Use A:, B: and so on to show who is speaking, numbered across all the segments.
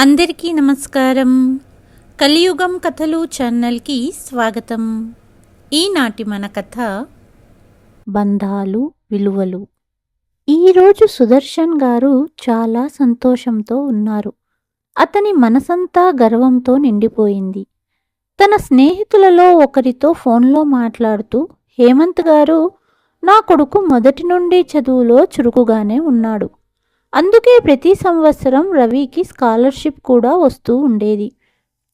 A: అందరికీ నమస్కారం. కలియుగం కథలు ఛానల్కి స్వాగతం. ఈనాటి మన కథ
B: బంధాలు విలువలు. ఈరోజు సుదర్శన్ గారు చాలా సంతోషంతో ఉన్నారు. అతని మనసంతా గర్వంతో నిండిపోయింది. తన స్నేహితులలో ఒకరితో ఫోన్లో మాట్లాడుతూ హేమంత్ గారు నా కొడుకు మొదటి నుండి చదువులో చురుకుగానే ఉన్నాడు. అందుకే ప్రతి సంవత్సరం రవికి స్కాలర్షిప్ కూడా వస్తూ ఉండేది.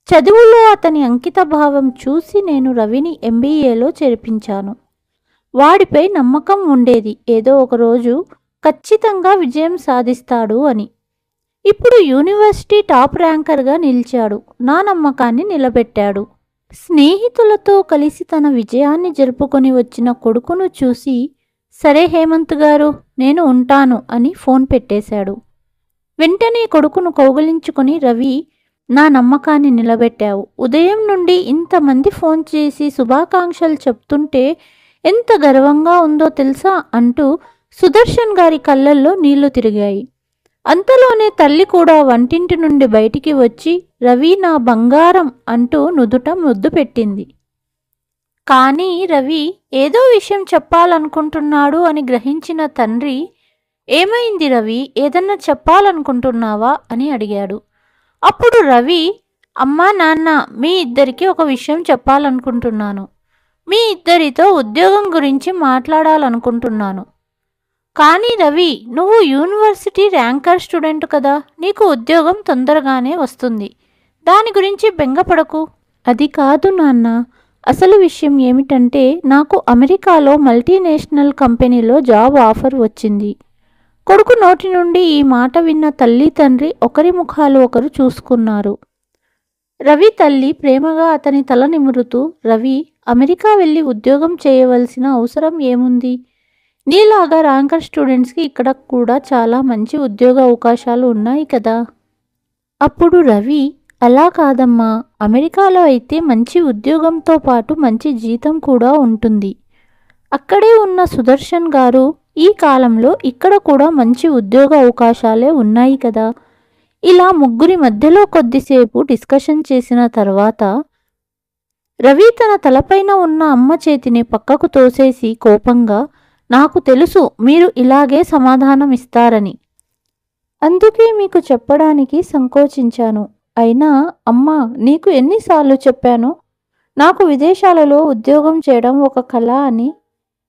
B: చదువులో అతని అంకిత భావం చూసి నేను రవిని ఎంబీఏలో చేర్పించాను. వాడిపై నమ్మకం ఉండేది. ఏదో ఒకరోజు ఖచ్చితంగా విజయం సాధిస్తాడు అని. ఇప్పుడు యూనివర్సిటీ టాప్ ర్యాంకర్గా నిలిచాడు. నా నమ్మకాన్ని నిలబెట్టాడు. స్నేహితులతో కలిసి తన విజయాన్ని జరుపుకొని వచ్చిన కొడుకును చూసి సరే హేమంత్ గారు నేను ఉంటాను అని ఫోన్ పెట్టేశాడు. వెంటనే కొడుకును కౌగిలించుకుని రవి నా నమ్మకాన్ని నిలబెట్టావు. ఉదయం నుండి ఇంతమంది ఫోన్ చేసి శుభాకాంక్షలు చెప్తుంటే ఎంత గర్వంగా ఉందో తెలుసా అంటూ సుదర్శన్ గారి కళ్ళల్లో నీళ్ళు తిరిగాయి. అంతలోనే తల్లి కూడా వంటింటి నుండి బయటికి వచ్చి రవి నా బంగారం అంటూ నుదుట ముద్దు పెట్టింది. కానీ రవి ఏదో విషయం చెప్పాలనుకుంటున్నాడు అని గ్రహించిన తండ్రి ఏమైంది రవి? ఏదన్నా చెప్పాలనుకుంటున్నావా? అని అడిగాడు. అప్పుడు రవి అమ్మా నాన్న మీ ఇద్దరికి ఒక విషయం చెప్పాలనుకుంటున్నాను. మీ ఇద్దరితో ఉద్యోగం గురించి మాట్లాడాలనుకుంటున్నాను. కానీ రవి నువ్వు యూనివర్సిటీ ర్యాంకర్ స్టూడెంట్ కదా నీకు ఉద్యోగం తొందరగానే వస్తుంది. దాని గురించి బెంగపడకు. అది కాదు నాన్న. అసలు విషయం ఏమిటంటే నాకు అమెరికాలో మల్టీనేషనల్ కంపెనీలో జాబ్ ఆఫర్ వచ్చింది. కొడుకు నోటి నుండి ఈ మాట విన్న తల్లి తండ్రి ఒకరి ముఖాలు ఒకరు చూసుకున్నారు. రవి తల్లి ప్రేమగా అతని తల నిమురుతూ రవి అమెరికా వెళ్ళి ఉద్యోగం చేయవలసిన అవసరం ఏముంది? నీలాగా ర్యాంకర్ స్టూడెంట్స్కి ఇక్కడ కూడా చాలా మంచి ఉద్యోగ అవకాశాలు ఉన్నాయి కదా అప్పుడు రవి అలా కాదమ్మా. అమెరికాలో అయితే మంచి ఉద్యోగంతో పాటు మంచి జీతం కూడా ఉంటుంది. అక్కడే ఉన్న సుదర్శన్ గారు ఈ కాలంలో ఇక్కడ కూడా మంచి ఉద్యోగ అవకాశాలే ఉన్నాయి కదా. ఇలా ముగ్గురి మధ్యలో కొద్దిసేపు డిస్కషన్ చేసిన తర్వాత రవి తన తలపైన ఉన్న అమ్మ చేతిని పక్కకు తోసేసి కోపంగా నాకు తెలుసు మీరు ఇలాగే సమాధానం ఇస్తారని. అందుకే మీకు చెప్పడానికి సంకోచించాను. అయినా అమ్మా నీకు ఎన్నిసార్లు చెప్పాను? నాకు విదేశాలలో ఉద్యోగం చేయడం ఒక కళ అని.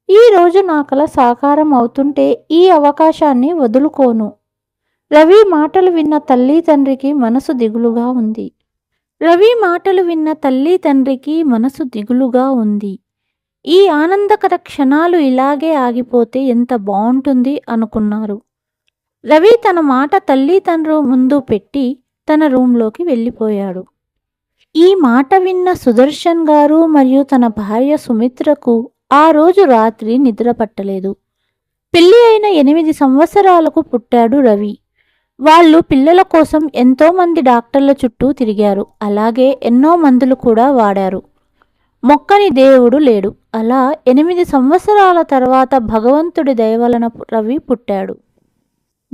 B: ఈరోజు నా కళ సాకారం అవుతుంటే ఈ అవకాశాన్ని వదులుకోను. రవి మాటలు విన్న తల్లి తండ్రికి మనసు దిగులుగా ఉంది. రవి మాటలు విన్న తల్లి తండ్రికి మనసు దిగులుగా ఉంది. ఈ ఆనందకర క్షణాలు ఇలాగే ఆగిపోతే ఎంత బాగుంటుంది అనుకున్నారు. రవి తన మాట తల్లి తండ్రు ముందు పెట్టి తన రూంలోకి వెళ్ళిపోయాడు. ఈ మాట విన్న సుదర్శన్ గారు మరియు తన భార్య సుమిత్రకు ఆ రోజు రాత్రి నిద్ర పట్టలేదు. పెళ్ళి అయిన ఎనిమిది సంవత్సరాలకు పుట్టాడు రవి. వాళ్ళు పిల్లల కోసం ఎంతో మంది డాక్టర్ల చుట్టూ తిరిగారు. అలాగే ఎన్నో మందులు కూడా వాడారు. మొక్కని దేవుడు లేడు. అలా ఎనిమిది సంవత్సరాల తర్వాత భగవంతుడి దయవలన రవి పుట్టాడు.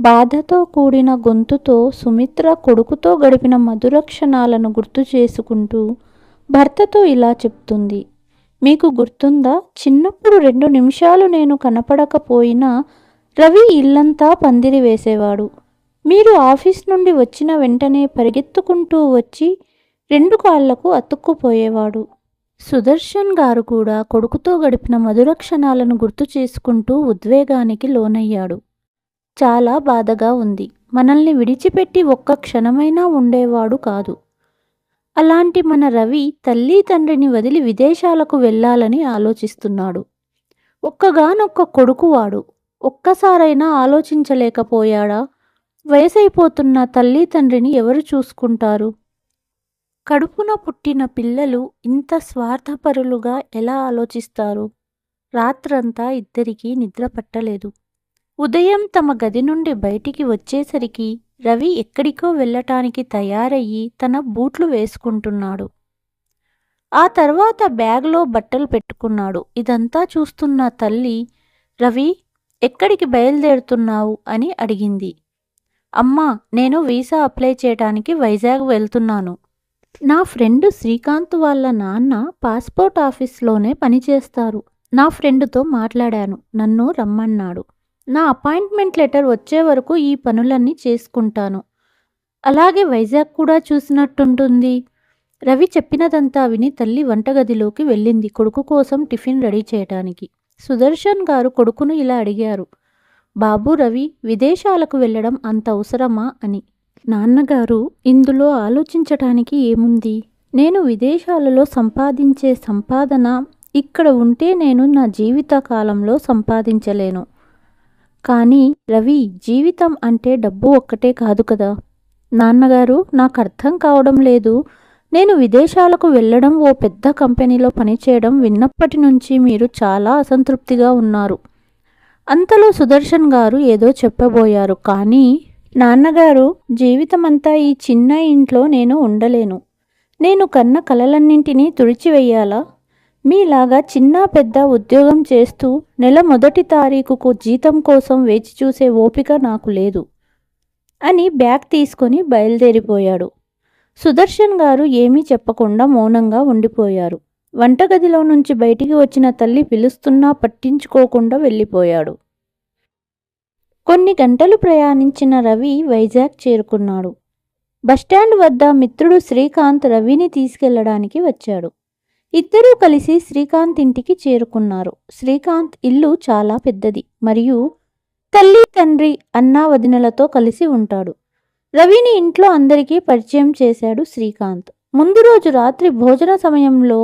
B: బాధతో కూడిన గొంతుతో సుమిత్ర కొడుకుతో గడిపిన మధుర క్షణాలను గుర్తు చేసుకుంటూ భర్తతో ఇలా చెప్తుంది. మీకు గుర్తుందా? చిన్నప్పుడు రెండు నిమిషాలు నేను కనపడకపోయినా రవి ఇల్లంతా పందిరి వేసేవాడు. మీరు ఆఫీస్ నుండి వచ్చిన వెంటనే పరిగెత్తుకుంటూ వచ్చి రెండు కాళ్ళకు అతుక్కుపోయేవాడు. సుదర్శన్ గారు కూడా కొడుకుతో గడిపిన మధుర క్షణాలను గుర్తు చేసుకుంటూ ఉద్వేగానికి లోనయ్యాడు. చాలా బాధగా ఉంది. మనల్ని విడిచిపెట్టి ఒక్క క్షణమైనా ఉండేవాడు కాదు. అలాంటి మన రవి తల్లి తండ్రిని వదిలి విదేశాలకు వెళ్ళాలని ఆలోచిస్తున్నాడు. ఒక్కగానొక్క కొడుకువాడు ఒక్కసారైనా ఆలోచించలేకపోయాడా? వయసైపోతున్న తల్లి తండ్రిని ఎవరు చూసుకుంటారు? కడుపున పుట్టిన పిల్లలు ఇంత స్వార్థపరులుగా ఎలా ఆలోచిస్తారు? రాత్రంతా ఇద్దరికీ నిద్ర పట్టలేదు. ఉదయం తమ గది నుండి బయటికి వచ్చేసరికి రవి ఎక్కడికో వెళ్ళటానికి తయారయ్యి తన బూట్లు వేసుకుంటున్నాడు. ఆ తర్వాత బ్యాగ్లో బట్టలు పెట్టుకున్నాడు. ఇదంతా చూస్తున్న తల్లి రవి ఎక్కడికి బయలుదేరుతున్నావు? అని అడిగింది. అమ్మా నేను వీసా అప్లై చేయడానికి వైజాగ్ వెళ్తున్నాను. నా ఫ్రెండ్ శ్రీకాంత్ వాళ్ళ నాన్న పాస్పోర్ట్ ఆఫీస్లోనే పనిచేస్తారు. నా ఫ్రెండ్తో మాట్లాడాను. నన్ను రమ్మన్నాడు. నా అపాయింట్మెంట్ లెటర్ వచ్చే వరకు ఈ పనులన్నీ చేసుకుంటాను. అలాగే వైజాగ్ కూడా చూసినట్టుంటుంది. రవి చెప్పినదంతా విని తల్లి వంటగదిలోకి వెళ్ళింది కొడుకు కోసం టిఫిన్ రెడీ చేయటానికి. సుదర్శన్ గారు కొడుకును ఇలా అడిగారు. బాబు రవి విదేశాలకు వెళ్ళడం అంత అవసరమా? అని. నాన్నగారు ఇందులో ఆలోచించటానికి ఏముంది? నేను విదేశాలలో సంపాదించే సంపాదన ఇక్కడ ఉంటే నేను నా జీవిత కాలంలో సంపాదించలేను. కానీ రవి జీవితం అంటే డబ్బు ఒక్కటే కాదు కదా. నాన్నగారు నాకు అర్థం కావడం లేదు. నేను విదేశాలకు వెళ్ళడం ఓ పెద్ద కంపెనీలో పనిచేయడం విన్నప్పటి నుంచి మీరు చాలా అసంతృప్తిగా ఉన్నారు. అంతలో సుదర్శన్ గారు ఏదో చెప్పబోయారు కానీ నాన్నగారు జీవితమంతా ఈ చిన్న ఇంట్లో నేను ఉండలేను. నేను కన్న కలలన్నింటినీ తుడిచివేయాలా? మీలాగా చిన్న పెద్ద ఉద్యోగం చేస్తూ నెల మొదటి తారీఖుకు జీతం కోసం వేచి చూసే ఓపిక నాకు లేదు అని బ్యాగ్ తీసుకొని బయలుదేరిపోయాడు. సుదర్శన్ గారు ఏమీ చెప్పకుండా మౌనంగా ఉండిపోయారు. వంటగదిలో నుంచి బయటికి వచ్చిన తల్లి పిలుస్తున్నా పట్టించుకోకుండా వెళ్ళిపోయాడు. కొన్ని గంటలు ప్రయాణించిన రవి వైజాగ్ చేరుకున్నాడు. బస్టాండ్ వద్ద మిత్రుడు శ్రీకాంత్ రవిని తీసుకెళ్ళడానికి వచ్చాడు. ఇద్దరూ కలిసి శ్రీకాంత్ ఇంటికి చేరుకున్నారు. శ్రీకాంత్ ఇల్లు చాలా పెద్దది మరియు తల్లి తండ్రి అన్నా వదినలతో కలిసి ఉంటాడు. రవిని ఇంట్లో అందరికీ పరిచయం చేశాడు శ్రీకాంత్. ముందు రోజు రాత్రి భోజన సమయంలో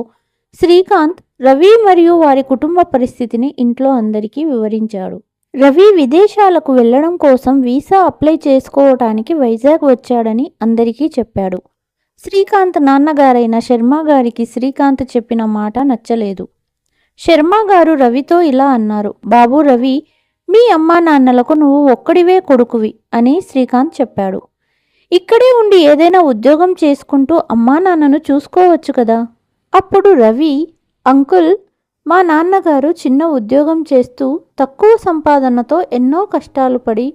B: శ్రీకాంత్ రవి మరియు వారి కుటుంబ పరిస్థితిని ఇంట్లో అందరికీ వివరించాడు. రవి విదేశాలకు వెళ్ళడం కోసం వీసా అప్లై చేసుకోవటానికి వైజాగ్ వచ్చాడని అందరికీ చెప్పాడు. శ్రీకాంత్ నాన్నగారైన శర్మ గారికి శ్రీకాంత్ చెప్పిన మాట నచ్చలేదు. శర్మ గారు రవితో ఇలా అన్నారు బాబు రవి మీ అమ్మా నాన్నలకు నువ్వు ఒక్కడివే కొడుకువి అని శ్రీకాంత్ చెప్పాడు. ఇక్కడే ఉండి ఏదైనా ఉద్యోగం చేసుకుంటూ అమ్మా నాన్నను చూసుకోవచ్చు కదా. అప్పుడు రవి అంకుల్ మా నాన్నగారు చిన్న ఉద్యోగం చేస్తూ తక్కువ సంపాదనతో ఎన్నో కష్టాలు పడి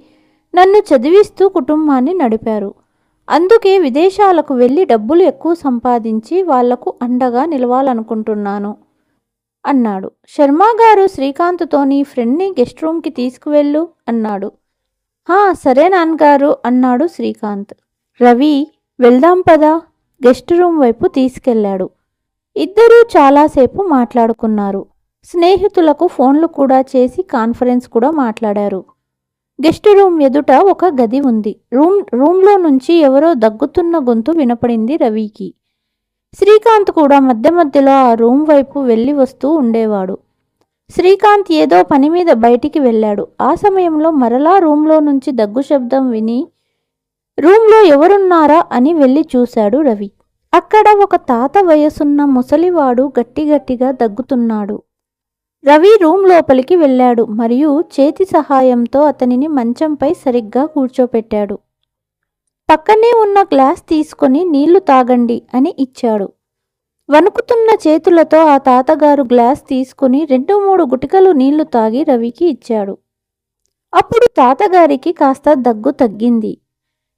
B: నన్ను చదివిస్తూ కుటుంబాన్ని నడిపారు. అందుకే విదేశాలకు వెళ్ళి డబ్బులు ఎక్కువ సంపాదించి వాళ్ళకు అండగా నిలవాలనుకుంటున్నాను అన్నాడు. శర్మ గారు శ్రీకాంత్తో నీ ఫ్రెండ్ని గెస్ట్ రూమ్కి తీసుకువెళ్ళు అన్నాడు. హా సరే నాన్నగారు అన్నాడు శ్రీకాంత్. రవి వెళ్దాం పదా? గెస్ట్ రూమ్ వైపు తీసుకెళ్ళాడు. ఇద్దరూ చాలాసేపు మాట్లాడుకున్నారు. స్నేహితులకు ఫోన్లు కూడా చేసి కాన్ఫరెన్స్ కూడా మాట్లాడారు. గెస్ట్ రూమ్ ఎదుట ఒక గది ఉంది. రూమ్ రూమ్లో నుంచి ఎవరో దగ్గుతున్న గొంతు వినపడింది రవికి. శ్రీకాంత్ కూడా మధ్య మధ్యలో ఆ రూమ్ వైపు వెళ్ళి వస్తూ ఉండేవాడు. శ్రీకాంత్ ఏదో పని మీద బయటికి వెళ్ళాడు. ఆ సమయంలో మరలా రూమ్లో నుంచి దగ్గు శబ్దం విని రూమ్లో ఎవరున్నారా? అని వెళ్ళి చూశాడు రవి. అక్కడ ఒక తాత వయసున్న ముసలివాడు గట్టిగట్టిగా దగ్గుతున్నాడు. రవి రూమ్ లోపలికి వెళ్ళాడు మరియు చేతి సహాయంతో అతనిని మంచంపై సరిగ్గా కూర్చోపెట్టాడు. పక్కనే ఉన్న గ్లాస్ తీసుకొని నీళ్ళు తాగండి అని ఇచ్చాడు. వణుకుతున్న చేతులతో ఆ తాతగారు గ్లాస్ తీసుకుని రెండు మూడు గుటికలు నీళ్ళు తాగి రవికి ఇచ్చాడు. అప్పుడు తాతగారికి కాస్త దగ్గు తగ్గింది.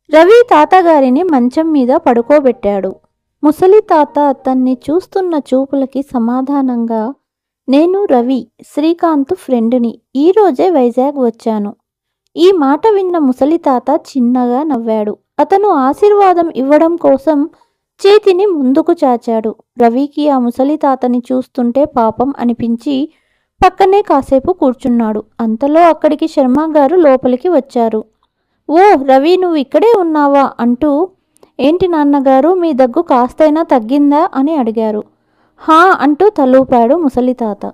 B: రవి తాతగారిని మంచం మీద పడుకోబెట్టాడు. ముసలి తాత అతన్ని చూస్తున్న చూపులకి సమాధానంగా నేను రవి శ్రీకాంత్ ఫ్రెండ్ని. ఈరోజే వైజాగ్ వచ్చాను. ఈ మాట విన్న ముసలి తాత చిన్నగా నవ్వాడు. అతను ఆశీర్వాదం ఇవ్వడం కోసం చేతిని ముందుకు చాచాడు. రవికి ఆ ముసలి తాతని చూస్తుంటే పాపం అనిపించి పక్కనే కాసేపు కూర్చున్నాడు. అంతలో అక్కడికి శర్మ గారు లోపలికి వచ్చారు. ఓ రవి నువ్వు ఇక్కడే ఉన్నావా? అంటూ ఏంటి నాన్నగారు మీ దగ్గు కాస్తైనా తగ్గిందా? అని అడిగారు. హా అంటూ తలూపాడు ముసలి తాత.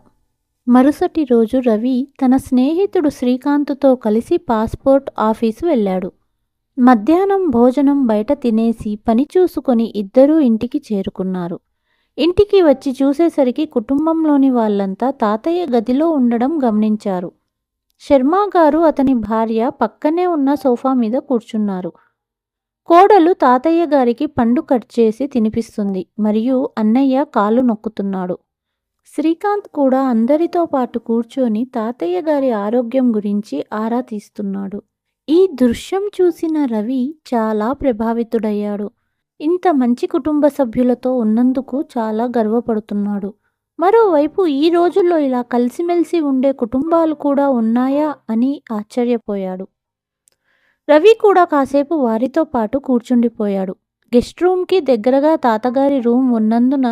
B: మరుసటి రోజు రవి తన స్నేహితుడు శ్రీకాంత్తో కలిసి పాస్పోర్ట్ ఆఫీసు వెళ్ళాడు. మధ్యాహ్నం భోజనం బయట తినేసి పని చూసుకొని ఇద్దరూ ఇంటికి చేరుకున్నారు. ఇంటికి వచ్చి చూసేసరికి కుటుంబంలోని వాళ్ళంతా తాతయ్య గదిలో ఉండడం గమనించారు. శర్మ గారు అతని భార్య పక్కనే ఉన్న సోఫా మీద కూర్చున్నారు. కోడలు తాతయ్య గారికి పండు కట్ చేసి తినిపిస్తుంది. మరియు అన్నయ్య కాలు నొక్కుతున్నాడు. శ్రీకాంత్ కూడా అందరితో పాటు కూర్చొని తాతయ్య గారి ఆరోగ్యం గురించి ఆరా తీస్తున్నాడు. ఈ దృశ్యం చూసిన రవి చాలా ప్రభావితుడయ్యాడు. ఇంత మంచి కుటుంబ సభ్యులతో ఉన్నందుకు చాలా గర్వపడుతున్నాడు. మరోవైపు ఈ రోజుల్లో ఇలా కలిసిమెలిసి ఉండే కుటుంబాలు కూడా ఉన్నాయా అని ఆశ్చర్యపోయాడు. రవి కూడా కాసేపు వారితో పాటు కూర్చుండిపోయాడు. గెస్ట్ రూమ్కి దగ్గరగా తాతగారి రూమ్ ఉన్నందున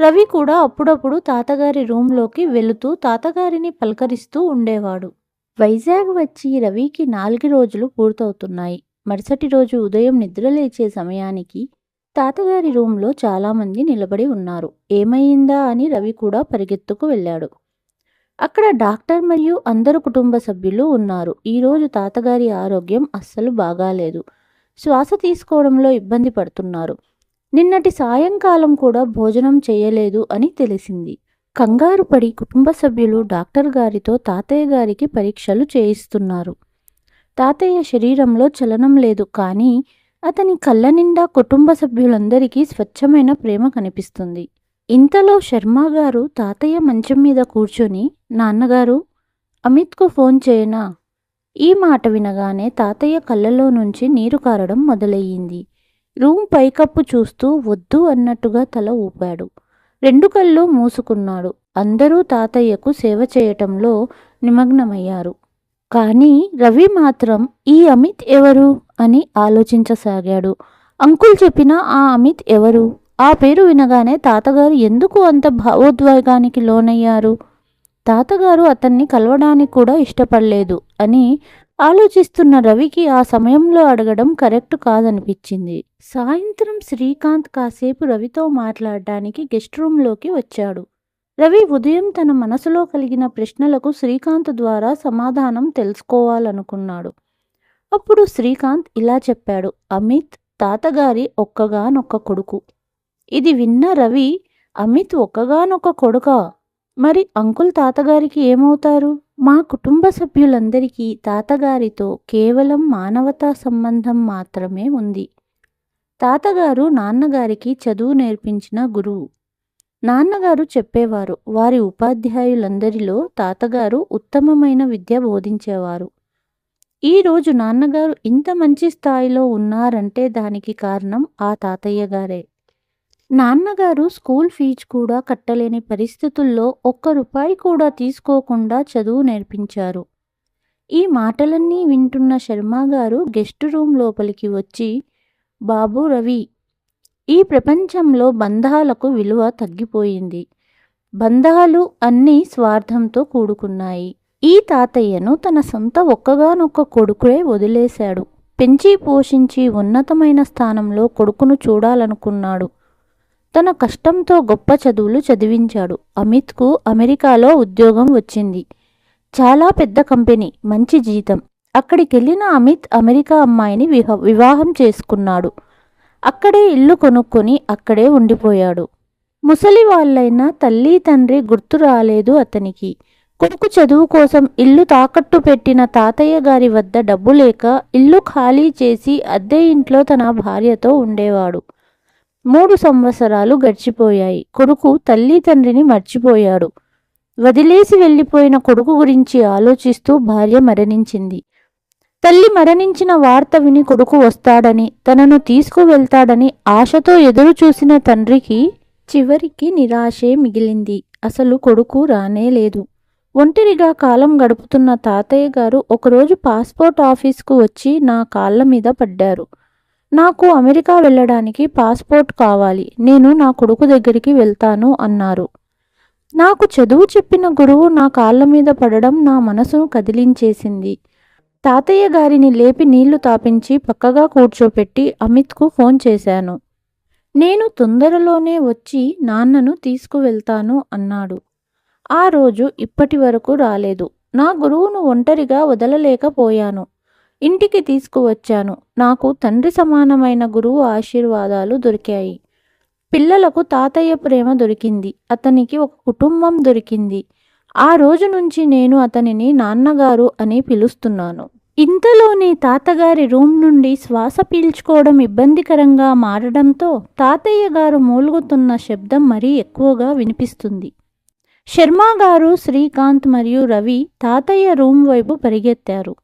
B: రవి కూడా అప్పుడప్పుడు తాతగారి రూంలోకి వెళుతూ తాతగారిని పలకరిస్తూ ఉండేవాడు. వైజాగ్ వచ్చి రవికి నాలుగు రోజులు పూర్తవుతున్నాయి. మరుసటి రోజు ఉదయం నిద్రలేచే సమయానికి తాతగారి రూంలో చాలామంది నిలబడి ఉన్నారు. ఏమైందా అని రవి కూడా పరిగెత్తుకు వెళ్ళాడు. అక్కడ డాక్టర్ మరియు అందరు కుటుంబ సభ్యులు ఉన్నారు. ఈరోజు తాతగారి ఆరోగ్యం అస్సలు బాగాలేదు. శ్వాస తీసుకోవడంలో ఇబ్బంది పడుతున్నారు. నిన్నటి సాయంకాలం కూడా భోజనం చేయలేదు అని తెలిసింది. కంగారు పడి కుటుంబ సభ్యులు డాక్టర్ గారితో తాతయ్య గారికి పరీక్షలు చేయిస్తున్నారు. తాతయ్య శరీరంలో చలనం లేదు కానీ అతని కళ్ళ నిండా కుటుంబ సభ్యులందరికీ స్వచ్ఛమైన ప్రేమ కనిపిస్తుంది. ఇంతలో శర్మ గారు తాతయ్య మంచం మీద కూర్చొని నాన్నగారు అమిత్కు ఫోన్ చేయనా? ఈ మాట వినగానే తాతయ్య కళ్ళలో నుంచి నీరు కారడం మొదలయ్యింది. రూమ్ పైకప్పు చూస్తూ వద్దు అన్నట్టుగా తల ఊపాడు. రెండు కళ్ళు మూసుకున్నాడు. అందరూ తాతయ్యకు సేవ చేయటంలో నిమగ్నమయ్యారు. కానీ రవి మాత్రం ఈ అమిత్ ఎవరు అని ఆలోచించసాగాడు. అంకుల్ చెప్పిన ఆ అమిత్ ఎవరు? ఆ పేరు వినగానే తాతగారు ఎందుకు అంత భావోద్వేగానికి లోనయ్యారు? తాతగారు అతన్ని కలవడానికి కూడా ఇష్టపడలేదు అని ఆలోచిస్తున్న రవికి ఆ సమయంలో అడగడం కరెక్ట్ కాదనిపించింది. సాయంత్రం శ్రీకాంత్ కాసేపు రవితో మాట్లాడడానికి గెస్ట్ రూంలోకి వచ్చాడు. రవి ఉదయం తన మనసులో కలిగిన ప్రశ్నలకు శ్రీకాంత్ ద్వారా సమాధానం తెలుసుకోవాలనుకున్నాడు. అప్పుడు శ్రీకాంత్ ఇలా చెప్పాడు అమిత్ తాతగారి ఒక్కగానొక్క కొడుకు. ఇది విన్న రవి అమిత్ ఒక్కగానొక్క కొడుక? మరి అంకుల్ తాతగారికి ఏమవుతారు? మా కుటుంబ సభ్యులందరికీ తాతగారితో కేవలం మానవతా సంబంధం మాత్రమే ఉంది. తాతగారు నాన్నగారికి చదువు నేర్పించిన గురువు. నాన్నగారు చెప్పేవారు వారి ఉపాధ్యాయులందరిలో తాతగారు ఉత్తమమైన విద్య బోధించేవారు. ఈరోజు నాన్నగారు ఇంత మంచి స్థాయిలో ఉన్నారంటే దానికి కారణం ఆ తాతయ్య గారే. నాన్నగారు స్కూల్ ఫీజు కూడా కట్టలేని పరిస్థితుల్లో ఒక్క రూపాయి కూడా తీసుకోకుండా చదువు నేర్పించారు. ఈ మాటలన్నీ వింటున్న శర్మ గారు గెస్ట్ రూమ్ లోపలికి వచ్చి బాబు రవి ఈ ప్రపంచంలో బంధాలకు విలువ తగ్గిపోయింది. బంధాలు అన్నీ స్వార్థంతో కూడుకున్నాయి. ఈ తాతయ్యను తన సొంత ఒక్కగానొక్క కొడుకునే వదిలేశాడు. పెంచి పోషించి ఉన్నతమైన స్థానంలో కొడుకును చూడాలనుకున్నాడు. తన కష్టంతో గొప్ప చదువులు చదివించాడు. అమిత్కు అమెరికాలో ఉద్యోగం వచ్చింది. చాలా పెద్ద కంపెనీ మంచి జీతం. అక్కడికెళ్ళిన అమిత్ అమెరికా అమ్మాయిని విహ వివాహం చేసుకున్నాడు. అక్కడే ఇల్లు కొనుక్కొని అక్కడే ఉండిపోయాడు. ముసలి వాళ్ళైనా తల్లి తండ్రి గుర్తు రాలేదు అతనికి. కొడుకు చదువు కోసం ఇల్లు తాకట్టు పెట్టిన తాతయ్య గారి వద్ద డబ్బు లేక ఇల్లు ఖాళీ చేసి అద్దె ఇంట్లో తన భార్యతో ఉండేవాడు. మూడు సంవత్సరాలు గడిచిపోయాయి. కొడుకు తల్లి తండ్రిని మర్చిపోయాడు. వదిలేసి వెళ్ళిపోయిన కొడుకు గురించి ఆలోచిస్తూ భార్య మరణించింది. తల్లి మరణించిన వార్త విని కొడుకు వస్తాడని తనను తీసుకువెళ్తాడని ఆశతో ఎదురు చూసిన తండ్రికి చివరికి నిరాశే మిగిలింది. అసలు కొడుకు రానే లేదు. ఒంటరిగా కాలం గడుపుతున్న తాతయ్య గారు ఒకరోజు పాస్పోర్ట్ ఆఫీస్కు వచ్చి నా కాళ్ళ మీద పడ్డారు. నాకు అమెరికా వెళ్ళడానికి పాస్పోర్ట్ కావాలి నేను నా కొడుకు దగ్గరికి వెళ్తాను అన్నారు. నాకు చదువు చెప్పిన గురువు నా కాళ్ళ మీద పడడం నా మనసును కదిలించేసింది. తాతయ్య గారిని లేపి నీళ్ళు తాపించి పక్కగా కూర్చోపెట్టి అమిత్కు ఫోన్ చేశాను. నేను తొందరలోనే వచ్చి నాన్నను తీసుకువెళ్తాను అన్నాడు. ఆ రోజు ఇప్పటి వరకు రాలేదు. నా గురువును ఒంటరిగా వదలలేకపోయాను. ఇంటికి తీసుకువచ్చాను. నాకు తండ్రి సమానమైన గురువు ఆశీర్వాదాలు దొరికాయి. పిల్లలకు తాతయ్య ప్రేమ దొరికింది. అతనికి ఒక కుటుంబం దొరికింది. ఆ రోజు నుంచి నేను అతనిని నాన్నగారు అని పిలుస్తున్నాను. ఇంతలోనే తాతగారి రూమ్ నుండి శ్వాస పీల్చుకోవడం ఇబ్బందికరంగా మారడంతో తాతయ్య గారు మూలుగుతున్న శబ్దం మరీ ఎక్కువగా వినిపిస్తుంది. శర్మ గారు శ్రీకాంత్ మరియు రవి తాతయ్య రూమ్ వైపు పరిగెత్తారు.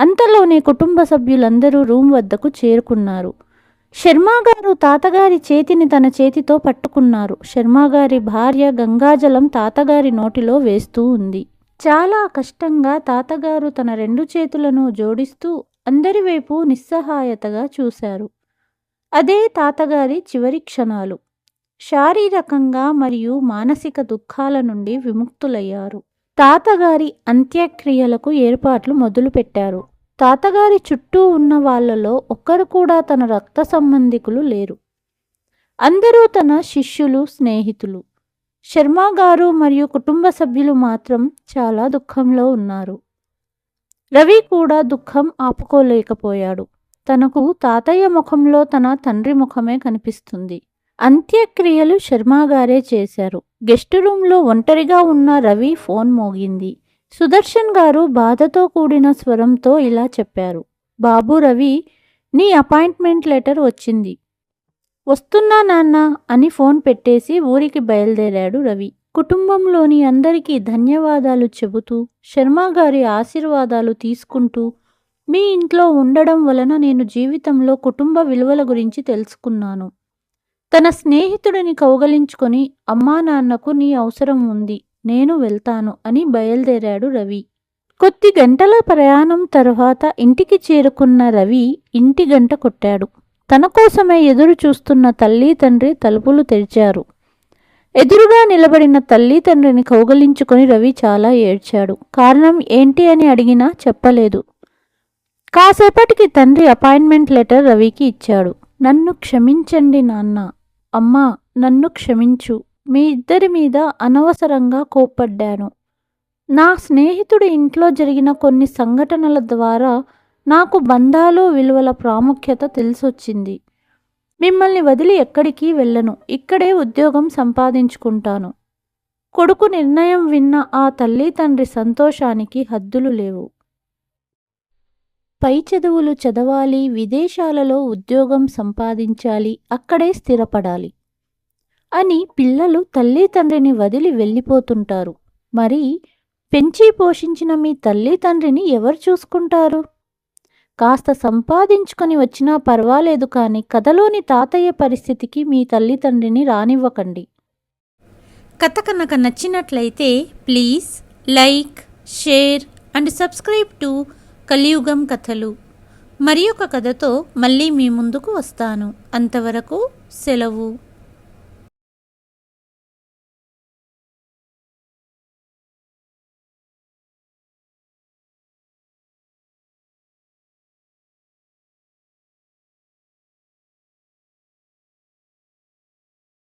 B: అంతలోనే కుటుంబ సభ్యులందరూ రూమ్ వద్దకు చేరుకున్నారు. శర్మాగారు తాతగారి చేతిని తన చేతితో పట్టుకున్నారు. శర్మాగారి భార్య గంగాజలం తాతగారి నోటిలో వేస్తూ ఉంది. చాలా కష్టంగా తాతగారు తన రెండు చేతులను జోడిస్తూ అందరి వైపు నిస్సహాయతగా చూశారు. అదే తాతగారి చివరి క్షణాలు. శారీరకంగా మరియు మానసిక దుఃఖాల నుండి విముక్తులయ్యారు. తాతగారి అంత్యక్రియలకు ఏర్పాట్లు మొదలుపెట్టారు. తాతగారి చుట్టూ ఉన్న వాళ్ళలో ఒక్కరు కూడా తన రక్త సంబంధికులు లేరు. అందరూ తన శిష్యులు స్నేహితులు. శర్మ గారు మరియు కుటుంబ సభ్యులు మాత్రం చాలా దుఃఖంలో ఉన్నారు. రవి కూడా దుఃఖం ఆపుకోలేకపోయాడు. తనకు తాతయ్య ముఖంలో తన తండ్రి ముఖమే కనిపిస్తుంది. అంత్యక్రియలు శర్మాగారే చేశారు. గెస్ట్ రూమ్లో ఒంటరిగా ఉన్న రవి ఫోన్ మోగింది. సుదర్శన్ గారు బాధతో కూడిన స్వరంతో ఇలా చెప్పారు. బాబు రవి నీ అపాయింట్మెంట్ లెటర్ వచ్చింది. వస్తున్నా నాన్న అని ఫోన్ పెట్టేసి ఊరికి బయలుదేరాడు రవి. కుటుంబంలోని అందరికీ ధన్యవాదాలు చెబుతూ శర్మ గారి ఆశీర్వాదాలు తీసుకుంటూ మీ ఇంట్లో ఉండడం వలన నేను జీవితంలో కుటుంబ విలువల గురించి తెలుసుకున్నాను. తన స్నేహితుడిని కౌగలించుకొని అమ్మా నాన్నకు నీ అవసరం ఉంది నేను వెళ్తాను అని బయలుదేరాడు రవి. కొద్ది గంటల ప్రయాణం తర్వాత ఇంటికి చేరుకున్న రవి ఇంటి గంట కొట్టాడు. తన కోసమే ఎదురు చూస్తున్న తల్లి తండ్రి తలుపులు తెరిచారు. ఎదురుగా నిలబడిన తల్లి తండ్రిని కౌగలించుకొని రవి చాలా ఏడ్చాడు. కారణం ఏంటి అని అడిగినా చెప్పలేదు. కాసేపటికి తండ్రి అపాయింట్మెంట్ లెటర్ రవికి ఇచ్చాడు. నన్ను క్షమించండి నాన్న అమ్మా నన్ను క్షమించు. మీ ఇద్దరి మీద అనవసరంగా కోప్పడ్డాను. నా స్నేహితుడి ఇంట్లో జరిగిన కొన్ని సంఘటనల ద్వారా నాకు బంధాలు విలువల ప్రాముఖ్యత తెలిసొచ్చింది. మిమ్మల్ని వదిలి ఎక్కడికి వెళ్ళను. ఇక్కడే ఉద్యోగం సంపాదించుకుంటాను. కొడుకు నిర్ణయం విన్న ఆ తల్లి తండ్రి సంతోషానికి హద్దులు లేవు. పై చదువులు చదవాలి విదేశాలలో ఉద్యోగం సంపాదించాలి అక్కడే స్థిరపడాలి అని పిల్లలు తల్లి తండ్రిని వదిలి వెళ్ళిపోతుంటారు. మరి పెంచి పోషించిన మీ తల్లి తండ్రిని ఎవరు చూసుకుంటారు? కాస్త సంపాదించుకొని వచ్చినా పర్వాలేదు కానీ కథలోని తాతయ్య పరిస్థితికి మీ తల్లిదండ్రిని రానివ్వకండి.
A: కథ కనుక నచ్చినట్లయితే please like share and subscribe to Kaliyugam Kathalu. మరి ఒక కథతో మళ్ళీ మీ ముందుకు వస్తాను. అంతవరకు సెలవు.